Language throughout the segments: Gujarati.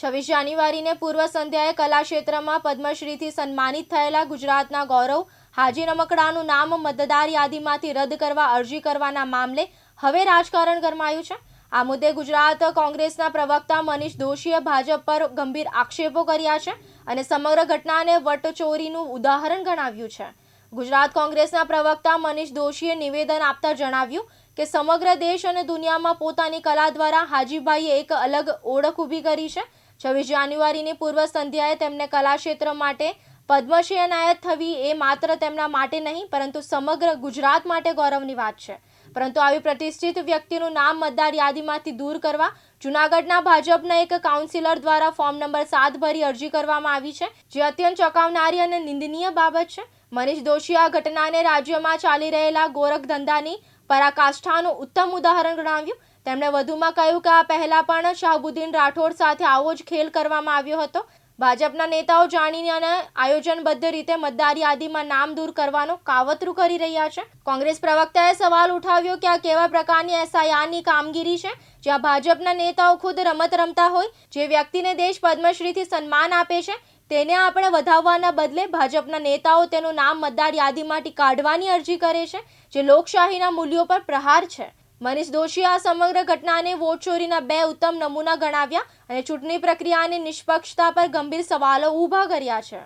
છવ્વીસ જાન્યુઆરીને પૂર્વ સંધ્યાએ કલા ક્ષેત્રમાં પદ્મશ્રીથી સન્માનિત થયેલા ગુજરાતના ગૌરવ હાજી રમકડાનું નામ મતદાર યાદીમાંથી રદ કરવા અરજી કરવાના મામલે હવે રાજકારણ ગરમાયું છે. આ મુદ્દે ગુજરાત કોંગ્રેસના પ્રવક્તા મનીષ દોશીએ ભાજપ પર ગંભીર આક્ષેપો કર્યા છે અને સમગ્ર ઘટનાને વટચોરીનું ઉદાહરણ ગણાવ્યું છે. ગુજરાત કોંગ્રેસના પ્રવક્તા મનીષ દોશીએ નિવેદન આપતા જણાવ્યું કે સમગ્ર દેશ અને દુનિયામાં પોતાની કલા દ્વારા હાજીભાઈએ એક અલગ ઓળખ ઊભી કરી છે. છવ્વીસ જાન્યુઆરીની પૂર્વ સંધ્યાએ તેમને કલા ક્ષેત્ર માટે પદ્મશ્રી એનાયત થવી એ માત્ર તેમના માટે નહીં, પરંતુ સમગ્ર ગુજરાત માટે ગૌરવની વાત છે. પરંતુ આવી પ્રતિષ્ઠિત વ્યક્તિનું નામ મતદાર યાદીમાંથી દૂર કરવા જૂનાગઢના ભાજપના એક કાઉન્સિલર દ્વારા ફોર્મ નંબર સાત ભરી અરજી કરવામાં આવી છે, જે અત્યંત ચોંકાવનારી અને નિંદનીય બાબત છે. મનીષ દોશીએ આ ઘટનાને રાજ્યમાં ચાલી રહેલા ગોરખ ધંધાની પરાકાષ્ઠાનું ઉત્તમ ઉદાહરણ ગણાવ્યું. તેમણે વધુમાં કહ્યું કે આ પહેલા પણ શાહબુદ્દીન રાઠોડ સાથે આવો જ ખેલ કરવામાં આવ્યો હતો. ભાજપના નેતાઓ જાણીને અને આયોજનબદ્ધ રીતે મતદાર યાદીમાં નામ દૂર કરવાનું કાવતરું કરી રહ્યા છે. કોંગ્રેસ પ્રવક્તાએ સવાલ ઉઠાવ્યો કે આ કેવા પ્રકારની એસઆઈઆરની કામગીરી છે? જ્યાં ભાજપના નેતાઓ ખુદ રમત રમતા હોય, જે વ્યક્તિને દેશ પદ્મશ્રીથી સન્માન આપે છે, તેને આપણે વધાવવાના બદલે ભાજપના નેતાઓ તેનું નામ મતદાર યાદીમાંથી કાઢવાની અરજી કરે છે, જે લોકશાહીના મૂલ્યો પર પ્રહાર છે. મનીષ દોશીએ આ સમગ્ર ઘટનાને વોટ ચોરીના બે ઉત્તમ નમૂના ગણાવ્યા અને ચૂંટણી પ્રક્રિયાની નિષ્પક્ષતા પર ગંભીર સવાલો ઊભા કર્યા છે.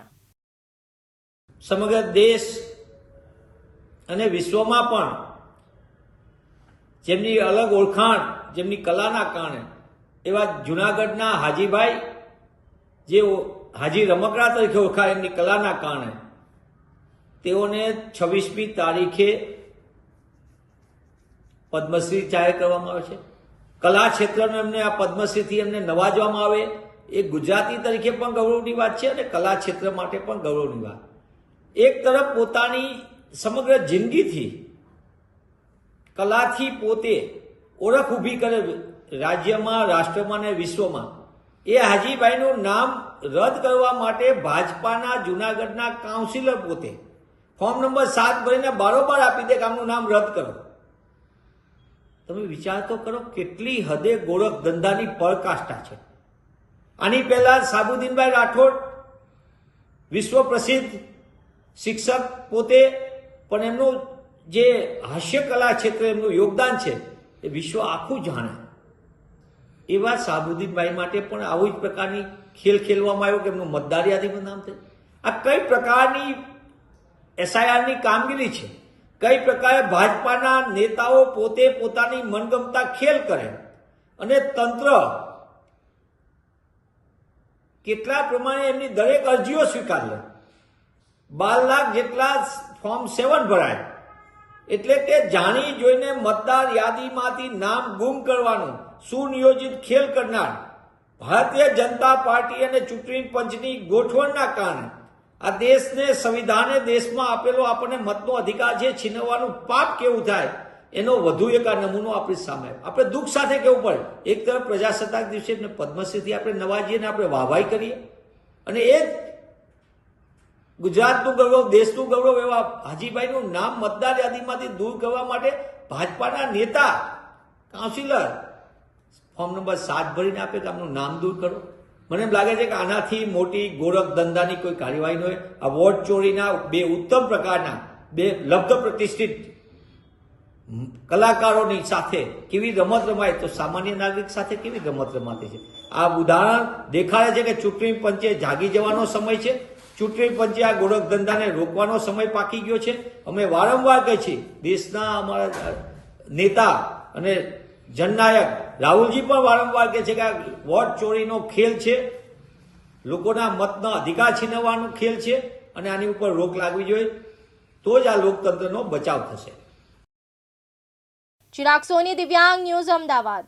સમગ્ર દેશ અને વિશ્વમાં પણ જેમની અલગ ઓળખાણ, જેમની કલાના કારણે, એવા જુનાગઢના હાજીભાઈ, જે હાજી રમકડા તરીકે ઓળખાય, એમની કલાના કારણે, તેઓને છવ્વીસમી તારીખે પદ્મશ્રી જાહેર કરવામાં આવે છે. કલા ક્ષેત્રનો એમને આ પદ્મશ્રીથી એમને નવાજવામાં આવે. એ ગુજરાતી તરીકે પણ ગૌરવની વાત છે અને કલા ક્ષેત્ર માટે પણ ગૌરવની વાત. એક તરફ પોતાની સમગ્ર જિંદગીથી કલાથી પોતે ઓળખ ઊભી કરે રાજ્યમાં, રાષ્ટ્રમાં અને વિશ્વમાં. એ હાજીભાઈનું નામ રદ કરવા માટે ભાજપાના જુનાગઢના કાઉન્સિલર પોતે ફોર્મ નંબર સાત ભરીને બારોબાર આપી દે કે આમનું નામ રદ કરો. તમે વિચાર તો કરો કેટલી હદે ગોરખ ધંધાની પળકાષ્ઠા છે. આની પહેલા સાબુદ્દીનભાઈ રાઠોડ, વિશ્વ પ્રસિદ્ધ શિક્ષક પોતે, પણ એમનું જે હાસ્યકલા ક્ષેત્રે એમનું યોગદાન છે, એ વિશ્વ આખું જાણે. એવા સાબુદ્દીનભાઈ માટે પણ આવી જ પ્રકારની ખેલ ખેલવામાં આવ્યો કે એમનું મતદાર યાદીમાં નામ થયું આ કઈ પ્રકારની એસઆઈઆરની કામગીરી છે? કઈ પ્રકારે ભાજપાના નેતાઓ પોતે પોતાની મનગમતા ખેલ કરે અને તંત્ર કેટલા પ્રમાણે એમની દરેક અરજીઓ સ્વીકાર. લે બાર લાખ જેટલા ફોર્મ સેવન ભરાય. એટલે કે જાણી જોઈને મતદાર યાદીમાંથી નામ ગુમ કરવાનું સુનિયોજિત ખેલ કરનાર ભારતીય જનતા પાર્ટી અને ચૂંટણી પંચની ગોઠવણના કારણે આ દેશને, સંવિધાને, દેશમાં આપેલો આપણને મતનો અધિકાર છે, છીનવવાનું પાપ કેવું થાય, એનો વધુ એક આ નમૂનો આપણી સામે. આપણે દુઃખ સાથે કેવું પડે? એક તરફ પ્રજાસત્તાક દિવસે પદ્મશ્રીથી આપણે નવાજીએ આપણે વાહવાઈ કરીએ. અને એ જ ગુજરાતનું ગૌરવ, દેશનું ગૌરવ એવા હાજીભાઈનું નામ મતદાર યાદીમાંથી દૂર કરવા માટે ભાજપાના નેતા, કાઉન્સિલર, ફોર્મ નંબર સાત ભરીને આપે, તો આપનું નામ દૂર કરો. મને એમ લાગે છે કે આનાથી મોટી ગોરખ ધંધાની કોઈ કાર્યવાહી ન હોય. આ વોટ ચોરીના બે ઉત્તમ પ્રકારના, બે લબ્ધ પ્રતિષ્ઠિત કલાકારોની સાથે કેવી રમત રમાય તો સામાન્ય નાગરિક સાથે કેવી રમત રમાતી છે? આ ઉદાહરણ દેખાડે છે કે ચૂંટણી પંચે જાગી જવાનો સમય છે. ચૂંટણી પંચે આ ગોરખ ધંધાને રોકવાનો સમય પાકી ગયો છે. અમે વારંવાર કહીએ છીએ દેશના અમારા નેતા અને જનનાયક. રાહુલજી પણ વારંવાર કહે છે કે વોટ ચોરીનો ખેલ છે. લોકોના મતનો અધિકાર છીનવવાનો ખેલ છે અને આની ઉપર રોક લાગવી જોઈએ. તો જ આ લોકતંત્રનો બચાવ થશે. ચિરાગ સોની, દિવ્યાંગ ન્યૂઝ અમદાવાદ.